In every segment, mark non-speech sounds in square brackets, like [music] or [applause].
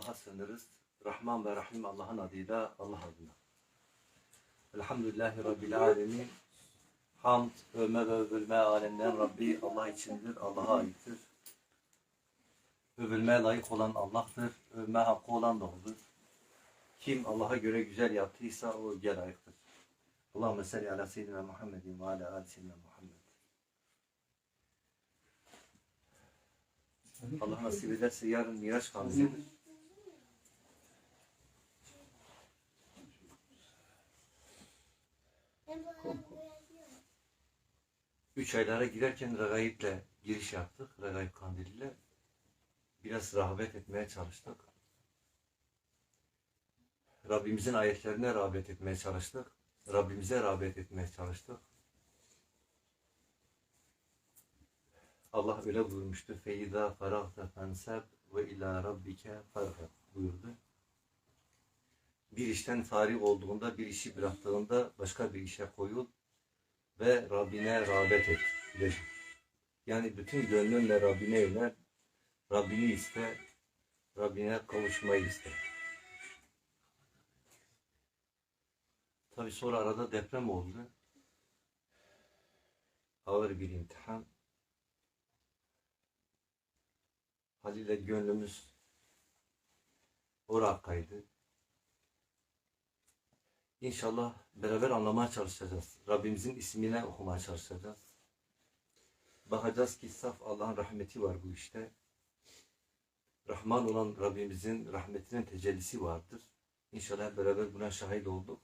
Allah'a sığınırız. Rahman ve Rahim Allah'ın adıyla Allah adına. Elhamdülillahi Rabbil Alemin. Hamd, övme ve övülme alemden Rabbi Allah içindir, Allah'a aittir. Övülmeye layık olan Allah'tır, övme hakkı olan da odur. Kim Allah'a göre güzel yaptıysa o güzel layıktır. Allahümme salli ala seyyidina Muhammedin ve ala ali seyyidina Muhammed. Allah nasip ederse yarın Miraç Üç aylara girerken regayiple giriş yaptık. Regayip kandiliyle. Biraz rağbet etmeye çalıştık. Rabbimizin ayetlerine rağbet etmeye çalıştık. Rabbimize rağbet etmeye çalıştık. Allah öyle buyurmuştu. Feyda faragta fenseb ve ila rabbike fargab buyurdu. Bir işten farih olduğunda, bir işi bıraktığında başka bir işe koyul ve Rabbine rağbet et. Yani bütün gönlünle Rabbine yönel, Rabbini iste, Rabbine kavuşmayı iste. Tabi sonra arada deprem oldu. Ağır bir imtihan. Haliyle gönlümüz oraya kaydı. İnşallah beraber anlamaya çalışacağız. Rabbimizin ismine okumaya çalışacağız. Bakacağız ki saf Allah'ın rahmeti var bu işte. Rahman olan Rabbimizin rahmetinin tecellisi vardır. İnşallah beraber buna şahit olduk.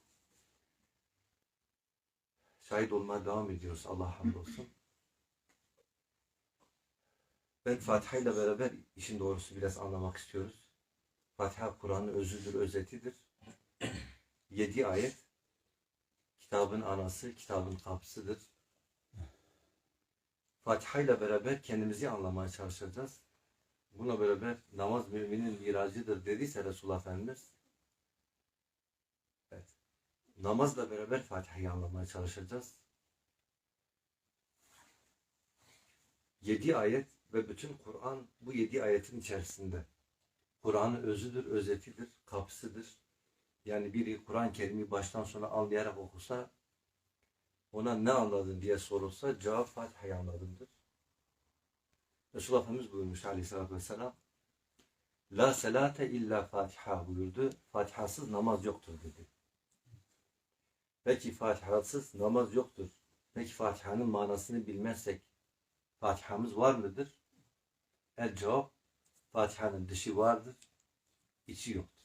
Şahit olmaya devam ediyoruz. Allah hamdolsun. Ben Fatiha ile beraber işin doğrusu biraz anlamak istiyoruz. Fatiha Kur'an'ın özüdür, özetidir. Yedi ayet. Kitabın anası, kitabın kapısıdır. Fatiha ile beraber kendimizi anlamaya çalışacağız. Buna beraber namaz müminin miracıdır dediyse Resulullah Efendimiz. Evet. Namazla beraber Fatiha'yı anlamaya çalışacağız. Yedi ayet ve bütün Kur'an bu yedi ayetin içerisinde. Kur'an'ın özüdür, özetidir, kapısıdır. Yani biri Kur'an-ı Kerim'i baştan sona anlayarak okusa, ona ne anladın diye sorulsa cevap Fatiha'yı anladımdır. Resulullah Efendimiz buyurmuş aleyhissalatü vesselam, La selate illa Fatiha buyurdu. Fatihasız namaz yoktur dedi. Peki Fatihasız namaz yoktur. Peki Fatiha'nın manasını bilmezsek Fatiha'mız var mıdır? El cevap Fatiha'nın dışı vardır, içi yoktur.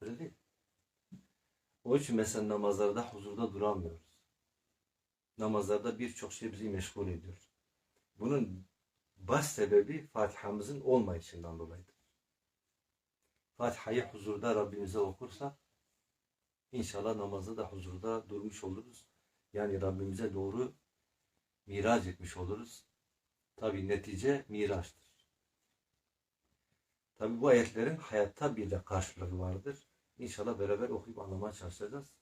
Öyle değil mi? Onun için mesela namazlarda huzurda duramıyoruz. Namazlarda birçok şey bizi meşgul ediyor. Bunun baş sebebi Fatiha'mızın olmayışından dolayıdır. Fatiha'yı huzurda Rabbimize okursak inşallah namazda da huzurda durmuş oluruz. Yani Rabbimize doğru miraç etmiş oluruz. Tabi netice miraçtır. Tabi bu ayetlerin hayatta bir de karşılığı vardır. İnşallah beraber okuyup anlamaya çalışacağız.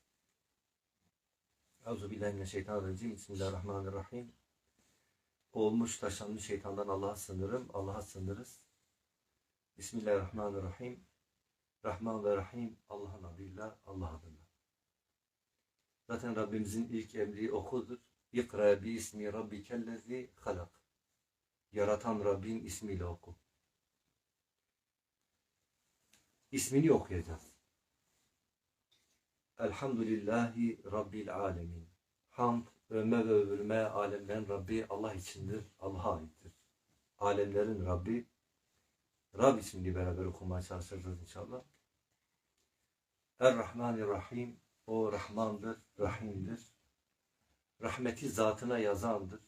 Euzubillahimineşşeytanirracim. Bismillahirrahmanirrahim. Olmuş taşlanmış şeytandan Allah'a sınırım. Allah'a sınırız. Bismillahirrahmanirrahim. Rahman ve Rahim Allah'ın adıyla Allah adına. Zaten Rabbimizin ilk emri okudur. İkra bi ismi rabbikellezi halak. Yaratan Rabbin ismiyle oku. İsmini okuyacağız. Elhamdülillahi Rabbil alemin. Hamd, övme ve övülme alemden Rabbi Allah içindir, Allah'a aittir. Alemlerin Rabbi, Rab ismini beraber okumaya çalışacağız inşallah. Er-Rahmanir-Rahim, o Rahmandır, Rahim'dir. Rahmeti zatına yazandır.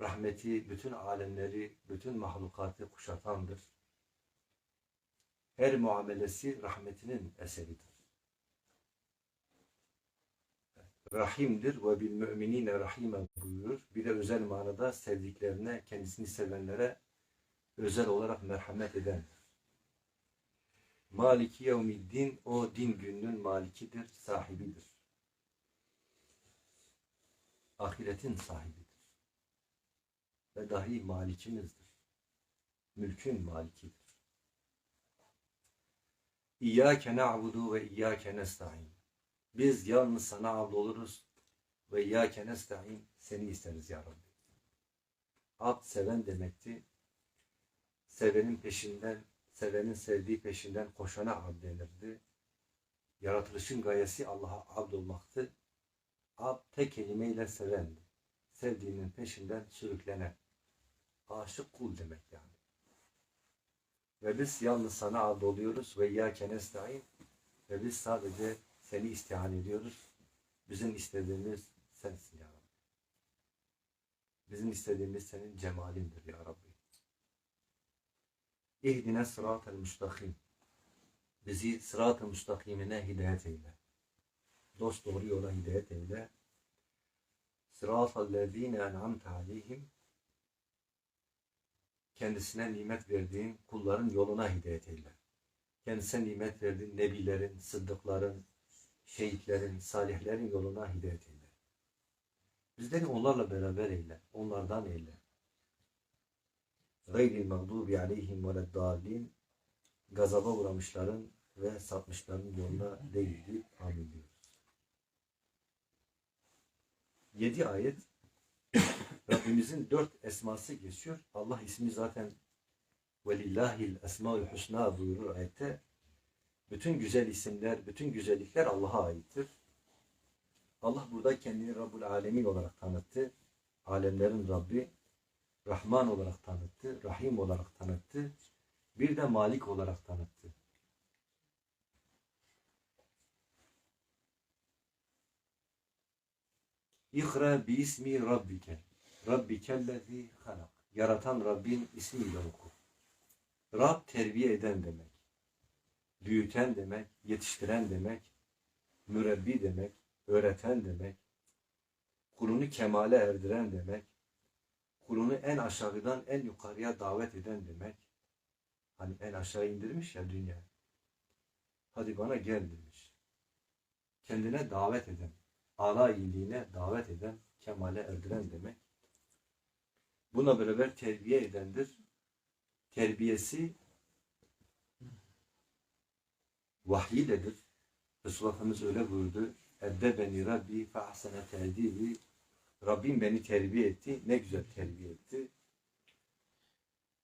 Rahmeti bütün alemleri, bütün mahlukatı kuşatandır. Her muamelesi rahmetinin eseridir. Rahimdir ve bil müminine rahime buyurur. Bir de özel manada sevdiklerine, kendisini sevenlere özel olarak merhamet edendir. Maliki yevmiddin, o din gününün malikidir, sahibidir. Ahiretin sahibidir. Ve dahi malikimizdir. Mülkün malikidir. İyyâke na'budu ve iyyâke nesta'in. Biz yalnız sana abd oluruz ve iyyâke nesta'in. Seni isteriz ya Rabbi. Abd seven demekti. Sevenin peşinden, sevenin sevdiği peşinden koşana abd denirdi. Yaratılışın gayesi Allah'a abd olmaktı. Abd tek kelimeyle sevendi. Sevdiğinin peşinden sürüklenen. Aşık kul demek yani. Ve biz yalnız sana abd oluyoruz ve iyyâke nesta'in. Ve biz sadece seni istihan ediyoruz. Bizim istediğimiz sensin ya Rabbi. Bizim istediğimiz senin cemalindir ya Rabbi. İhdine sıratel müstakim. Bizi sırat-ı müstakimine hidayet eyle. Dost doğru yola hidayet eyle. Sıratel lezine en'amte aleyhim. Kendisine nimet verdiğin kulların yoluna hidayet eyle. Kendisine nimet verdiğin nebilerin, sıddıkların, şehitlerin, salihlerin yoluna hidayet eyle. Bizleri onlarla beraber eyle. Onlardan eyle. Gayril mağdubi aleyhim veleddallin gazaba uğramışların ve sapmışların yoluna değildi. Amin diyoruz. Yedi ayet [coughs] Rabbimizin dört esması geçiyor. Allah ismi zaten velillahil esmaül husna buyurur ayette. Bütün güzel isimler, bütün güzellikler Allah'a aittir. Allah burada kendini Rabbul Alemin olarak tanıttı. Alemlerin Rabbi, Rahman olarak tanıttı, Rahim olarak tanıttı. Bir de Malik olarak tanıttı. İkra bi ismi rabbike. Rabbikellezi halak. Yaratan Rabbin ismiyle oku. Rab terbiye eden demek. Büyüten demek, yetiştiren demek, mürebbi demek, öğreten demek, kulunu kemale erdiren demek, kulunu en aşağıdan en yukarıya davet eden demek. Hani en aşağı indirmiş ya dünya. Hadi bana gel demiş. Kendine davet eden, ala iyiliğine davet eden, kemale erdiren demek. Buna beraber terbiye edendir. Terbiyesi vahiy iledir. Resulullah Efendimiz öyle buyurdu. Edde beni Rabbi fe ahsene terdibi. Rabbim beni terbiye etti. Ne güzel terbiye etti.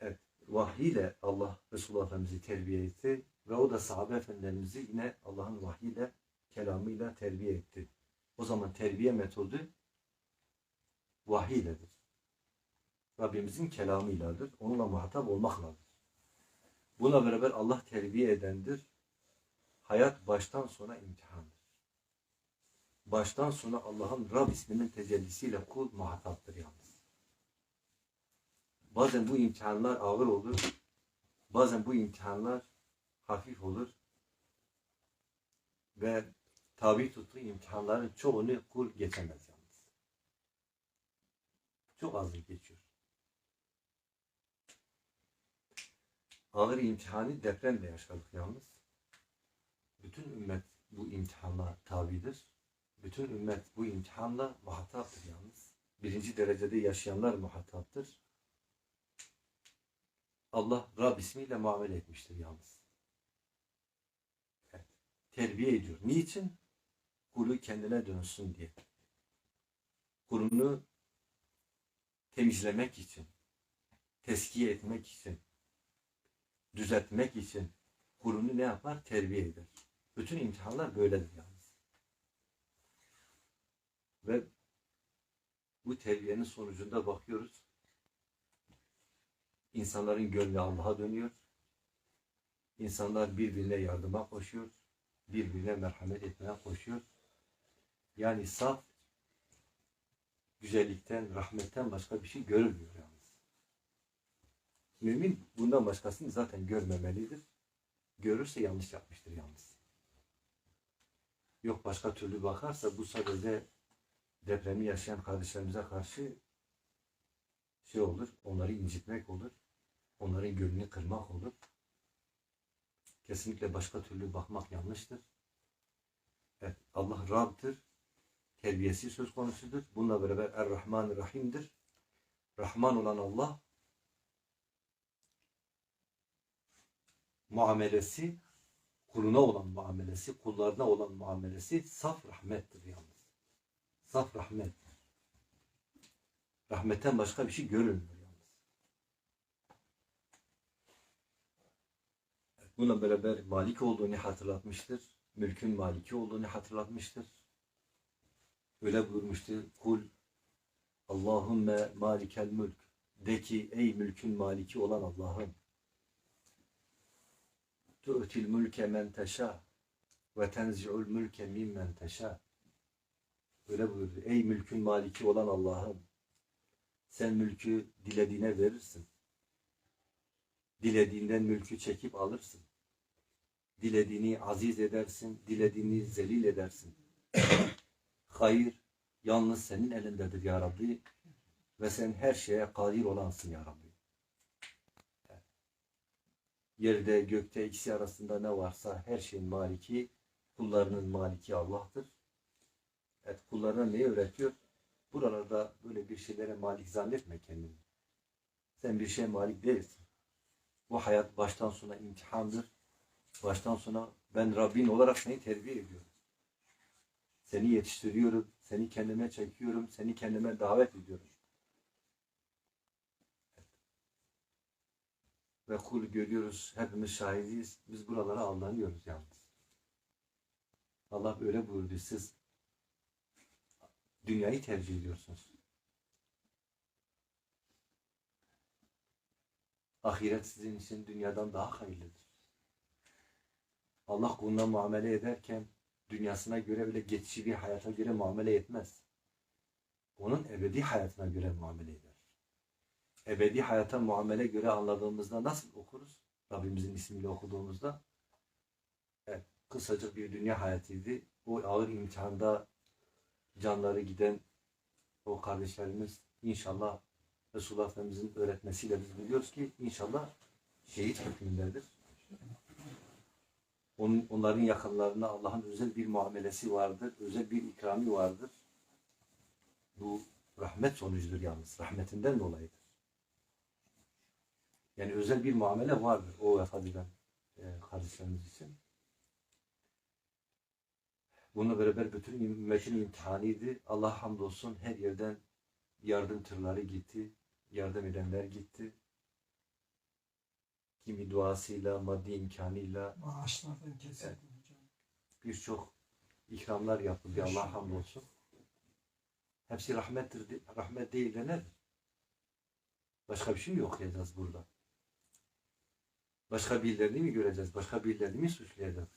Evet. Vahiy ile Allah Resulullah Efendimiz'i terbiye etti. Ve o da sahabe efendilerimizi yine Allah'ın vahyiyle, kelamıyla terbiye etti. O zaman terbiye metodu vahiy iledir. Rabbimizin kelamıyladır. Onunla muhatap olmakladır. Buna beraber Allah terbiye edendir. Hayat baştan sona imtihandır. Baştan sona Allah'ın Rab isminin tecellisiyle kul muhataptır yalnız. Bazen bu imtihanlar ağır olur. Bazen bu imtihanlar hafif olur. Ve tabi tuttuğu imtihanların çoğunu kul geçemez yalnız. Çok azı geçiyor. Ağır imtihanı depremle yaşadık yalnız. Bütün ümmet bu imtihanla tabidir. Bütün ümmet bu imtihanla muhataptır yalnız. Birinci derecede yaşayanlar muhataptır. Allah Rab ismiyle muamele etmiştir yalnız. Evet. Terbiye ediyor. Niçin? Kulu kendine dönsün diye. Kulunu temizlemek için, teskiye etmek için, düzeltmek için kulunu ne yapar? Terbiye eder. Bütün imtihanlar böyledir yalnız. Ve bu terbiyenin sonucunda bakıyoruz. İnsanların gönlü Allah'a dönüyor. İnsanlar birbirine yardıma koşuyor. Birbirine merhamet etmeye koşuyor. Yani saf güzellikten, rahmetten başka bir şey görülmüyor yalnız. Mümin bundan başkasını zaten görmemelidir. Görürse yanlış yapmıştır yalnız. Yok başka türlü bakarsa bu sadece depremi yaşayan kardeşlerimize karşı şey olur, onları incitmek olur, onların gönlünü kırmak olur. Kesinlikle başka türlü bakmak yanlıştır. Evet, Allah Rab'dır. Terbiyesi söz konusudur. Bununla beraber Er-Rahman Rahim'dir. Rahman olan Allah muamelesi kuluna olan muamelesi, kullarına olan muamelesi saf rahmettir yalnız. Saf rahmet. Rahmetten başka bir şey görülmüyor yalnız. Bununla beraber malik olduğunu hatırlatmıştır. Mülkün maliki olduğunu hatırlatmıştır. Öyle buyurmuştu. Kul Allahümme malikel mülk. De ki ey mülkün maliki olan Allah'ım. Tu'til mülke men teşâ ve tenzi'ul mülke mimmen. Öyle buyurdu. Ey mülkün maliki olan Allah'ım. Sen mülkü dilediğine verirsin. Dilediğinden mülkü çekip alırsın. Dilediğini aziz edersin, dilediğini zelil edersin. [coughs] Hayır yalnız senin elindedir ya Rabbi ve sen her şeye kadir olansın ya Rabbi. Yerde gökte ikisi arasında ne varsa her şeyin maliki, kullarının maliki Allah'tır. Evet kullarına neyi öğretiyor? Buralarda böyle bir şeylere malik zannetme kendini. Sen bir şey malik değilsin. Bu hayat baştan sona imtihandır. Baştan sona ben Rabbin olarak seni terbiye ediyorum. Seni yetiştiriyorum, seni kendime çekiyorum, seni kendime davet ediyorum. Ve kul görüyoruz, hepimiz şahidiyiz. Biz buralara aldanıyoruz yalnız. Allah böyle buyurdu. Siz dünyayı tercih ediyorsunuz. Ahiret sizin için dünyadan daha hayırlıdır. Allah kuluna muamele ederken dünyasına göre bile geçici bir hayata göre muamele etmez. Onun ebedi hayatına göre muamele eder. Ebedi hayata muamele göre anladığımızda nasıl okuruz? Rabbimizin ismiyle okuduğumuzda evet, kısacık bir dünya hayatıydı. O ağır imtihanda canları giden o kardeşlerimiz inşallah Resulullah Efendimizin öğretmesiyle biz biliyoruz ki inşallah şehit hükmündedir. Onun, onların yakınlarına Allah'ın özel bir muamelesi vardır, özel bir ikrami vardır. Bu rahmet sonucudur yalnız, rahmetinden dolayıdır. Yani özel bir muamele vardır o vefat eden e, kardeşlerimiz için. Bununla beraber bütün ümmetin imtihanıydı. Allah hamdolsun her yerden yardım tırları gitti. Yardım edenler gitti. Kimi duasıyla, maddi imkanıyla Maaşlardan kesildi hocam. birçok ikramlar yapıldı. Allah hamdolsun. Hepsi rahmettir. Rahmet değil de nedir? Başka bir şey mi okuyacağız burada? Başka birilerini mi göreceğiz? Başka birilerini mi suçlayacağız?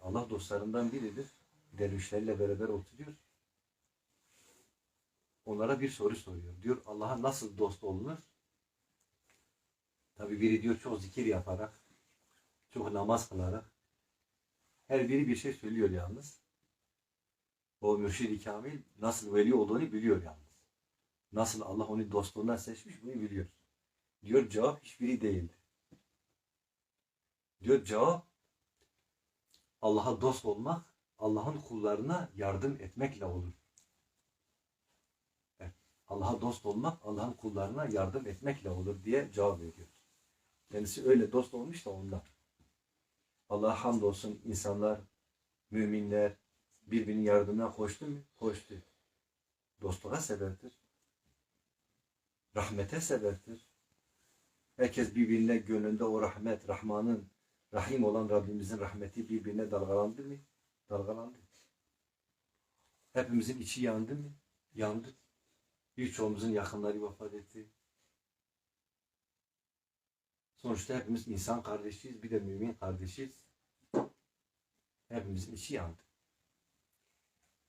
Allah dostlarından biridir. Dervişlerle beraber oturuyor. Onlara bir soru soruyor. Diyor Allah'a nasıl dost olunur? Tabi biri diyor çok zikir yaparak, çok namaz kılarak. Her biri bir şey söylüyor yalnız. O mürşid-i kamil nasıl veli olduğunu biliyor yalnız. Nasıl Allah onu dostluğundan seçmiş bunu biliyor. Diyor cevap hiçbiri değildi. Diyor cevap Allah'a dost olmak, Allah'ın kullarına yardım etmekle olur. Allah'a dost olmak, Allah'ın kullarına yardım etmekle olur diye cevap veriyor. Kendisi öyle dost olmuş da ondan. Allah'a hamdolsun insanlar, müminler birbirinin yardımına koştu mu? Koştu. Dostluğa sebeptir. Rahmete sebeptir. Herkes birbirine gönlünde o rahmet, Rahman'ın, Rahim olan Rabbimizin rahmeti birbirine dalgalandı mı? Dalgalandı. Hepimizin içi yandı mı? Yandı. Birçoğumuzun yakınları vefat etti. Sonuçta hepimiz insan kardeşiyiz, bir de mümin kardeşiyiz. Hepimizin içi yandı.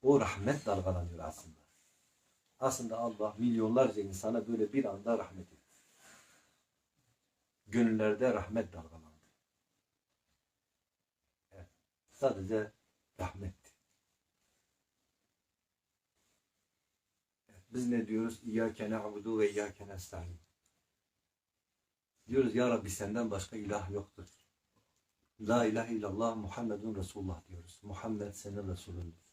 O rahmet dalgalanıyor aslında. Aslında Allah milyonlarca insana böyle bir anda rahmet etti. Gönüllerde rahmet dalgalandı. Evet. Sadece rahmetti. Evet. Biz ne diyoruz? İyyâke na'budu ve iyyâke nesta'in. Diyoruz ya Rabbi senden başka ilah yoktur. La ilahe illallah Muhammedun Resulullah diyoruz. Muhammed senin Resulündür.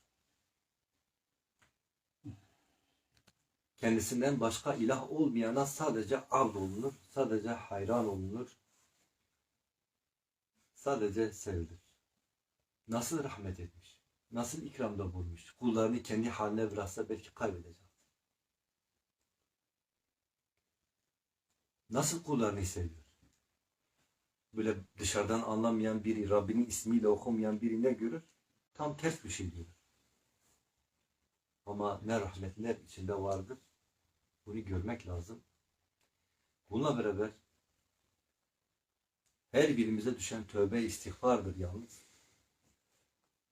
Kendisinden başka ilah olmayana sadece abd olunur, sadece hayran olunur. Sadece sevilir. Nasıl rahmet etmiş? Nasıl ikramda bulmuş? Kullarını kendi haline bıraksa belki kaybedecek. Nasıl kullarını seviyor? Böyle dışarıdan anlamayan biri, Rabbinin ismiyle okumayan biri ne görür? Tam ters bir şey görür. Ama ne rahmetler içinde vardır. Bunu görmek lazım. Bununla beraber her birimize düşen tövbe istiğfardır yalnız.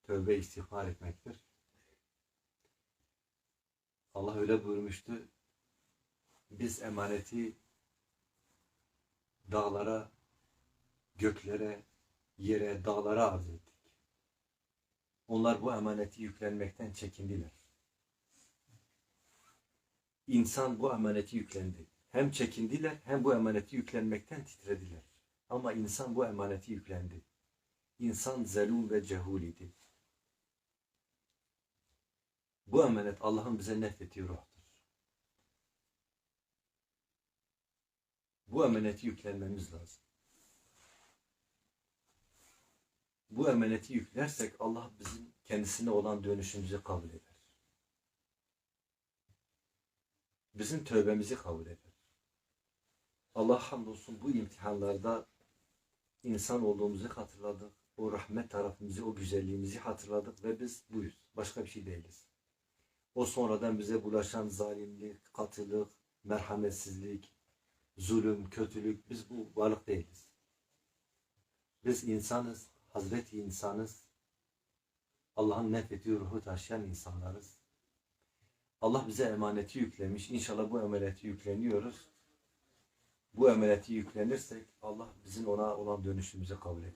Tövbe istiğfar etmektir. Allah öyle buyurmuştu. Biz emaneti dağlara, göklere, yere, dağlara arz ettik. Onlar bu emaneti yüklenmekten çekindiler. İnsan bu emaneti yüklendi. Hem çekindiler hem bu emaneti yüklenmekten titrediler. Ama insan bu emaneti yüklendi. İnsan zelul ve cehul idi. Bu emanet Allah'ın bize nefrettiği ruhtur. Bu emaneti yüklenmemiz lazım. Bu emaneti yüklersek Allah bizim kendisine olan dönüşümüzü kabul eder. Bizim tövbemizi kabul eder. Allah hamdolsun bu imtihanlarda insan olduğumuzu hatırladık. O rahmet tarafımızı, o güzelliğimizi hatırladık ve biz buyuz. Başka bir şey değiliz. O sonradan bize bulaşan zalimlik, katılık, merhametsizlik, zulüm, kötülük, biz bu varlık değiliz. Biz insanız, Hazreti insanız. Allah'ın nefrettiği ruhu taşıyan insanlarız. Allah bize emaneti yüklemiş. İnşallah bu emaneti yükleniyoruz. Bu emaneti yüklenirsek Allah bizim ona olan dönüşümüzü kabul eder.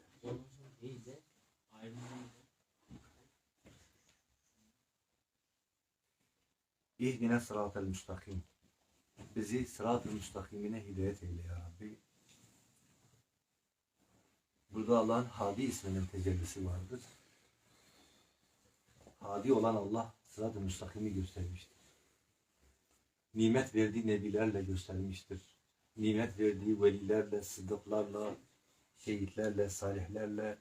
İhdine sıratel müstakim. Bizi sırat-ı müstakimine hidayet eyle ya Rabbi. Burada Allah'ın Hadi isminin tecellisi vardır. Hadi olan Allah sırat-ı müstakimi göstermiştir. Nimet verdiği nebilerle göstermiştir. Nimet verdiği velilerle, sıddıklarla, şehitlerle, salihlerle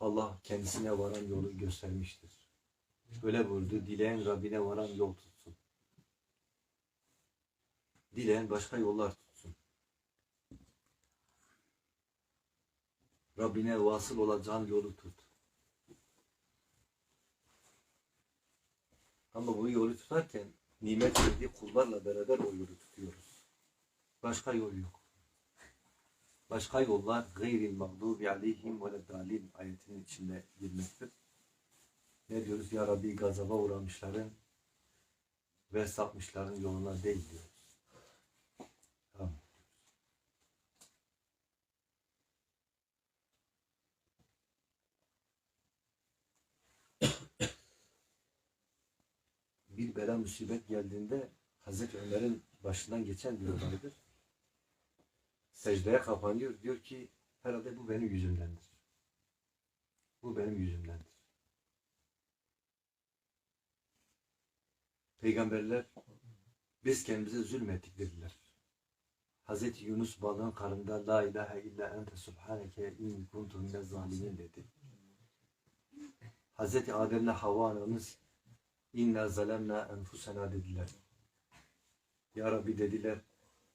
Allah kendisine varan yolu göstermiştir. Öyle buyurdu. Dileyen Rabbine varan yol tutsun. Dileyen başka yollar tutsun. Rabbine vasıl olacağın yolu tut. Ama bu yolu tutarken nimet verdiği kullarla beraber o yolu tutuyoruz. Başka yol yok. Başka yollar gayril mağdubi aleyhim ve dalin ayetinin içinde girmektir. Ne diyoruz? Ya Rabbi gazaba uğramışların ve sapmışların yoluna değil diyoruz. Bir bela musibet geldiğinde Hazreti Ömer'in başından geçen bir olaydır. Secdeye kapanıyor. Diyor ki herhalde bu benim yüzümdendir. Bu benim yüzümdendir. Peygamberler biz kendimize zulmettik dediler. Hazreti Yunus balığın karnında la ilahe illa ente subhaneke in kuntu mine zalimin dedi. Hazreti Adem'le Havva anamız inna zalemna enfusena dediler. Ya Rabbi dediler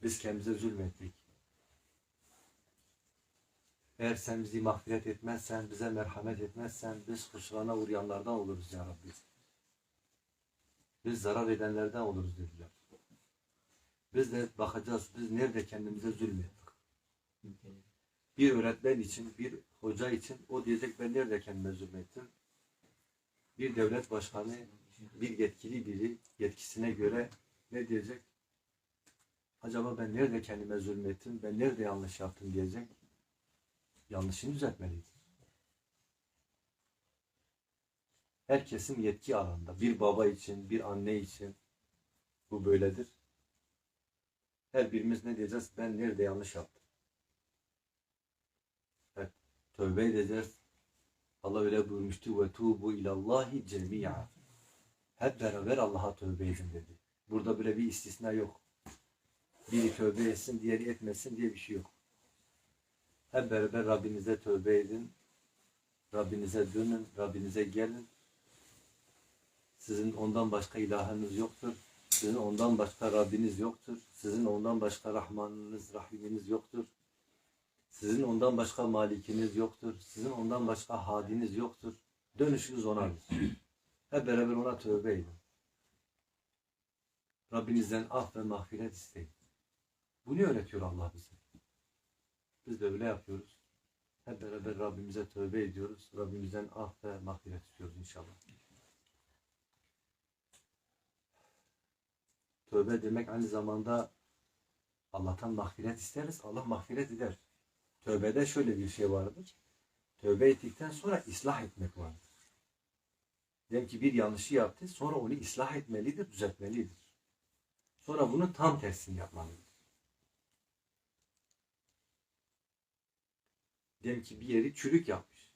biz kendimize zulmettik. Eğer sen bizi mağfiret etmezsen, bize merhamet etmezsen biz husrana uğrayanlardan oluruz ya Rabbi. Biz zarar edenlerden oluruz dediler. Biz de bakacağız, biz nerede kendimize zulmettik. Bir öğretmen için, bir hoca için o diyecek ben nerede kendime zulmettim. Bir devlet başkanı, bir yetkili biri yetkisine göre ne diyecek? Acaba ben nerede kendime zulmettim, ben nerede yanlış yaptım diyecek. Yanlışını düzeltmeliydi. Herkesin yetki alanında. Bir baba için, bir anne için bu böyledir. Her birimiz ne diyeceğiz? Ben nerede yanlış yaptım? Evet. Tövbe edeceğiz. Allah öyle buyurmuştu. Ve tuğbu ilallahi cemi'a. Hep beraber Allah'a tövbe edin dedi. Burada böyle bir istisna yok. Biri tövbe etsin, diğeri etmesin diye bir şey yok. Hep beraber Rabbinize tövbe edin. Rabbinize dönün, Rabbinize gelin. Sizin ondan başka ilahınız yoktur. Sizin ondan başka Rabbiniz yoktur. Sizin ondan başka Rahmanınız, Rahiminiz yoktur. Sizin ondan başka malikiniz yoktur. Sizin ondan başka hadiniz yoktur. Dönüşünüz onadır. Hep beraber ona tövbe edin. Rabbinizden af ve mağfiret isteyin. Bunu öğretiyor Allah bize. Biz de öyle yapıyoruz. Hep beraber Rabbimize tövbe ediyoruz. Rabbimizden af ve mağfiret istiyoruz inşallah. Tövbe demek aynı zamanda Allah'tan mağfiret isteriz. Allah mağfiret eder. Tövbede şöyle bir şey vardır. Tövbe ettikten sonra ıslah etmek vardır. Diyelim ki bir yanlışı yaptı. Sonra onu ıslah etmelidir, düzeltmelidir. Sonra bunun tam tersini yapmalıdır. Diyelim ki bir yeri çürük yapmış.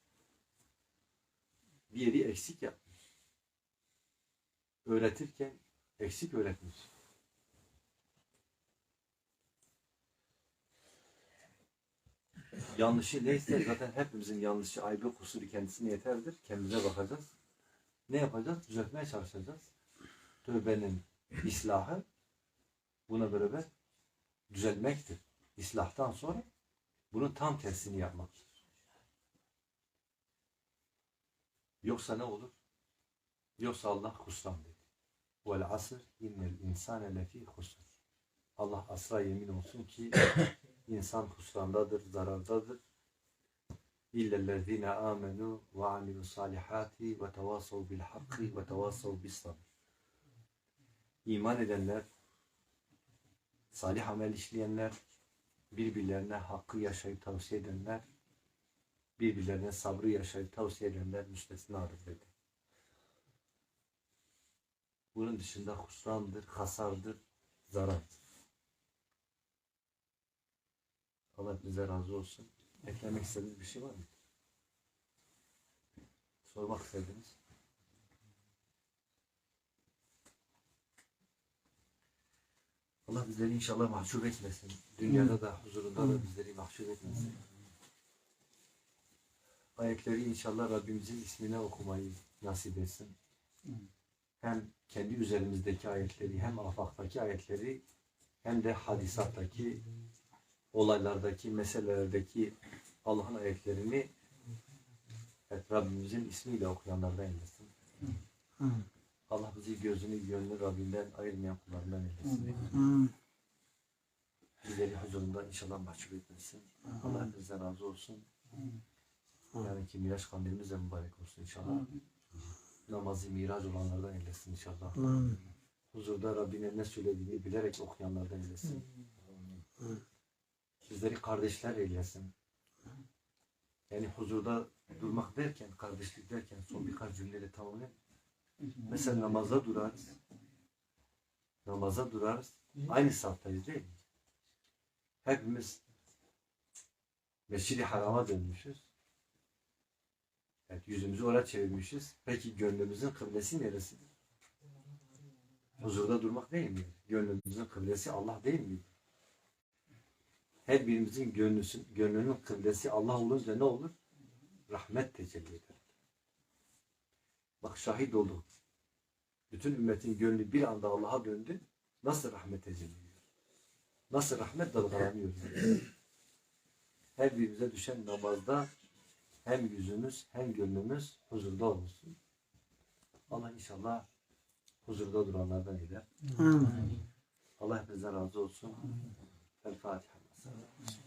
Bir yeri eksik yapmış. Öğretirken eksik öğretmiş. Yanlışı neyse zaten hepimizin yanlışı, aybı, kusuru kendisine yeterdir. Kendimize bakacağız. Ne yapacağız? Düzeltmeye çalışacağız. Tövbenin islahı buna beraber düzeltmektir. İslahtan sonra bunun tam tersini yapmaktır. Yoksa ne olur? Yoksa Allah husran dedi. Vel asr innel insane lefî husr. Allah asra yemin olsun ki [coughs] insan husrandadır, zarardadır. İllellezine amenu ve amilu salihati ve tevasav bil hakki ve tevasav bis sabr. İman edenler, salih amel işleyenler, birbirlerine hakkı yaşayıp tavsiye edenler, birbirlerine sabrı yaşayıp tavsiye edenler müstesnadır dedi. Bunun dışında husrandır, hasardır, zarardır. Allah bize razı olsun. Eklemek istediğiniz bir şey var mı? Sormak istediğiniz? Allah bizleri inşallah mahcup etmesin. Dünyada da huzurunda da bizleri mahcup etmesin. Ayetleri inşallah Rabbimizin ismine okumayı nasip etsin. Hem kendi üzerimizdeki ayetleri hem afaktaki ayetleri hem de hadisattaki olaylardaki, meselelerdeki Allah'ın ayetlerini evet, Rabbimizin ismiyle okuyanlardan eylesin. Allah bizi gözünü, gönlünü Rabbinden ayırmayan kullarından eylesin. Bizleri huzurunda inşallah mahcup etmesin. Allah hepinizden razı olsun. Yani ki Miraç kandilimiz de mübarek olsun inşallah. Namazı miraç olanlardan eylesin inşallah. Huzurda Rabbine ne söylediğini bilerek okuyanlardan eylesin. Bizleri kardeşler eylesin. Yani huzurda durmak derken, kardeşlik derken son birkaç cümleyle tamamlayayım. Mesela namazda durarız. Namaza durarız. Aynı saftayız değil mi? Hepimiz Mescid-i Haram'a dönmüşüz. Evet, yüzümüzü oraya çevirmişiz. Peki gönlümüzün kıblesi neresidir? Huzurda durmak değil mi? Gönlümüzün kıblesi Allah değil mi? Her birimizin gönlüsün, gönlünün kıblesi Allah olunca ne olur? Rahmet tecelli eder. Bak şahit olduk. Bütün ümmetin gönlü bir anda Allah'a döndü. Nasıl rahmet tecelli ediyor? Nasıl rahmet dalgalanıyor? Her birimize düşen namazda hem yüzümüz hem gönlümüz huzurda olsun. Allah inşallah huzurda duranlardan eder. Allah hepinizden razı olsun. El Fatiha. Thank you.